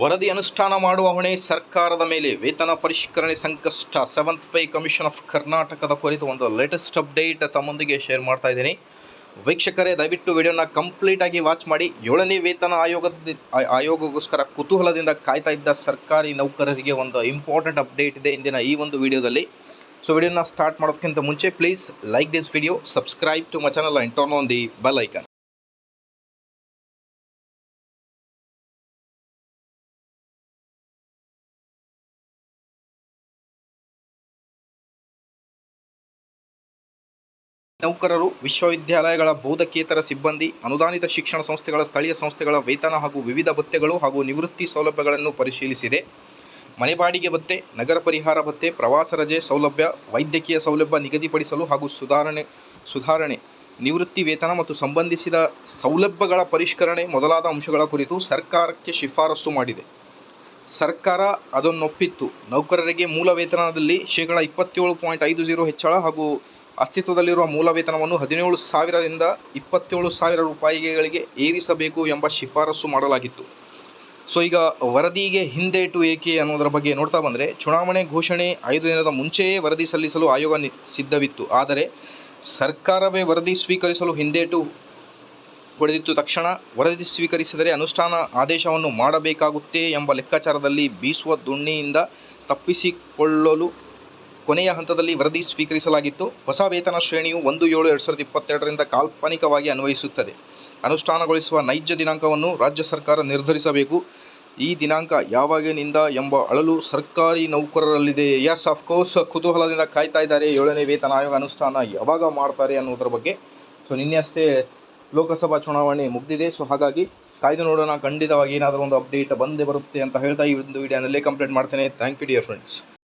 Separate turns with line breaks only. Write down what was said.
ವರದಿ ಅನುಷ್ಠಾನ ಮಾಡುವ ಹೊಣೆ ಸರ್ಕಾರದ ಮೇಲೆ. ವೇತನ ಪರಿಷ್ಕರಣೆ ಸಂಕಷ್ಟ. ಸೆವೆಂತ್ ಪೈ ಕಮಿಷನ್ ಆಫ್ ಕರ್ನಾಟಕದ ಕುರಿತು ಒಂದು ಲೇಟೆಸ್ಟ್ ಅಪ್ಡೇಟ್ ತಮ್ಮೊಂದಿಗೆ ಶೇರ್ ಮಾಡ್ತಾ ಇದ್ದೀನಿ. ವೀಕ್ಷಕರೇ, ದಯವಿಟ್ಟು ವಿಡಿಯೋನ ಕಂಪ್ಲೀಟಾಗಿ ವಾಚ್ ಮಾಡಿ. ಏಳನೇ ವೇತನ ಆಯೋಗದ ಆಯೋಗಕ್ಕೋಸ್ಕರ ಕುತೂಹಲದಿಂದ ಕಾಯ್ತಾ ಇದ್ದ ಸರ್ಕಾರಿ ನೌಕರರಿಗೆ ಒಂದು ಇಂಪಾರ್ಟೆಂಟ್ ಅಪ್ಡೇಟ್ ಇದೆ ಇಂದಿನ ಈ ಒಂದು ವಿಡಿಯೋದಲ್ಲಿ ಸೊ ವಿಡಿಯೋನ ಸ್ಟಾರ್ಟ್ ಮಾಡೋದಕ್ಕಿಂತ ಮುಂಚೆ please like this video subscribe to my channel and turn on the bell icon ನೌಕರರು, ವಿಶ್ವವಿದ್ಯಾಲಯಗಳ ಬೋಧಕೇತರ ಸಿಬ್ಬಂದಿ, ಅನುದಾನಿತ ಶಿಕ್ಷಣ ಸಂಸ್ಥೆಗಳ, ಸ್ಥಳೀಯ ಸಂಸ್ಥೆಗಳ ವೇತನ ಹಾಗೂ ವಿವಿಧ ಭತ್ಯೆಗಳು ಹಾಗೂ ನಿವೃತ್ತಿ ಸೌಲಭ್ಯಗಳನ್ನು ಪರಿಶೀಲಿಸಿದೆ. ಮನೆ ಬಾಡಿಗೆ ಭತ್ಯೆ, ನಗರ ಪರಿಹಾರ ಭತ್ತೆ ಪ್ರವಾಸ ರಜೆ ಸೌಲಭ್ಯ, ವೈದ್ಯಕೀಯ ಸೌಲಭ್ಯ ನಿಗದಿಪಡಿಸಲು ಹಾಗೂ ಸುಧಾರಣೆ ಸುಧಾರಣೆ, ನಿವೃತ್ತಿ ವೇತನ ಮತ್ತು ಸಂಬಂಧಿಸಿದ ಸೌಲಭ್ಯಗಳ ಪರಿಷ್ಕರಣೆ ಮೊದಲಾದ ಅಂಶಗಳ ಕುರಿತು ಸರ್ಕಾರಕ್ಕೆ ಶಿಫಾರಸು ಮಾಡಿದೆ. ಸರ್ಕಾರ ಅದನ್ನೊಪ್ಪಿತ್ತು. ನೌಕರರಿಗೆ ಮೂಲ ವೇತನದಲ್ಲಿ ಶೇಕಡ ಇಪ್ಪತ್ತೇಳು ಪಾಯಿಂಟ್ ಐದು ಜೀರೋ ಹೆಚ್ಚಳ ಹಾಗೂ ಅಸ್ತಿತ್ವದಲ್ಲಿರುವ ಮೂಲ ವೇತನವನ್ನು ಹದಿನೇಳು ಸಾವಿರದಿಂದ ಇಪ್ಪತ್ತೇಳು ಸಾವಿರ ರೂಪಾಯಿಗಳಿಗೆ ಏರಿಸಬೇಕು ಎಂಬ ಶಿಫಾರಸು ಮಾಡಲಾಗಿತ್ತು. ಸೊ, ಈಗ ವರದಿಗೆ ಹಿಂದೇಟು ಏಕೆ ಅನ್ನೋದರ ಬಗ್ಗೆ ನೋಡ್ತಾ ಬಂದರೆ, ಚುನಾವಣೆ ಘೋಷಣೆ ಐದು ದಿನದ ಮುಂಚೆಯೇ ವರದಿ ಸಲ್ಲಿಸಲು ಆಯೋಗ ಸಿದ್ಧವಿತ್ತು. ಆದರೆ ಸರ್ಕಾರವೇ ವರದಿ ಸ್ವೀಕರಿಸಲು ಹಿಂದೇಟು ಪಡೆದಿತ್ತು ತಕ್ಷಣ ವರದಿ ಸ್ವೀಕರಿಸಿದರೆ ಅನುಷ್ಠಾನ ಆದೇಶವನ್ನು ಮಾಡಬೇಕಾಗುತ್ತೆ ಎಂಬ ಲೆಕ್ಕಾಚಾರದಲ್ಲಿ ಬೀಸುವ ದುಣ್ಣಿಯಿಂದ ತಪ್ಪಿಸಿಕೊಳ್ಳಲು ಕೊನೆಯ ಹಂತದಲ್ಲಿ ವರದಿ ಸ್ವೀಕರಿಸಲಾಗಿತ್ತು. ಹೊಸ ವೇತನ ಶ್ರೇಣಿಯು ಒಂದು ಏಳು ಎರಡು ಸಾವಿರದ ಇಪ್ಪತ್ತೆರಡರಿಂದ ಕಾಲ್ಪನಿಕವಾಗಿ ಅನ್ವಯಿಸುತ್ತದೆ. ಅನುಷ್ಠಾನಗೊಳಿಸುವ ನೈಜ ದಿನಾಂಕವನ್ನು ರಾಜ್ಯ ಸರ್ಕಾರ ನಿರ್ಧರಿಸಬೇಕು. ಈ ದಿನಾಂಕ ಯಾವಾಗಿನಿಂದ ಎಂಬ ಅಳಲು ಸರ್ಕಾರಿ ನೌಕರರಲ್ಲಿದೆ ಎಸ್ ಅಫ್ಕೋರ್ಸ್ ಕುತೂಹಲದಿಂದ ಕಾಯ್ತಾ ಇದ್ದಾರೆ. ಏಳನೇ ವೇತನ ಆಯೋಗ ಅನುಷ್ಠಾನ ಯಾವಾಗ ಮಾಡ್ತಾರೆ ಅನ್ನೋದ್ರ ಬಗ್ಗೆ. ಸೊ ನಿನ್ನೆ ಲೋಕಸಭಾ ಚುನಾವಣೆ ಮುಗಿದಿದೆ. ಸೊ ಹಾಗಾಗಿ ಕಾಯ್ದು ನೋಡೋಣ. ಖಂಡಿತವಾಗಿ ಏನಾದರೂ ಒಂದು ಅಪ್ಡೇಟ್ ಬಂದೇ ಬರುತ್ತೆ ಅಂತ ಹೇಳ್ತಾ ಈ ಒಂದು ವಿಡಿಯೋನಲ್ಲೇ ಕಂಪ್ಲೀಟ್ ಮಾಡ್ತೇನೆ. Thank you dear friends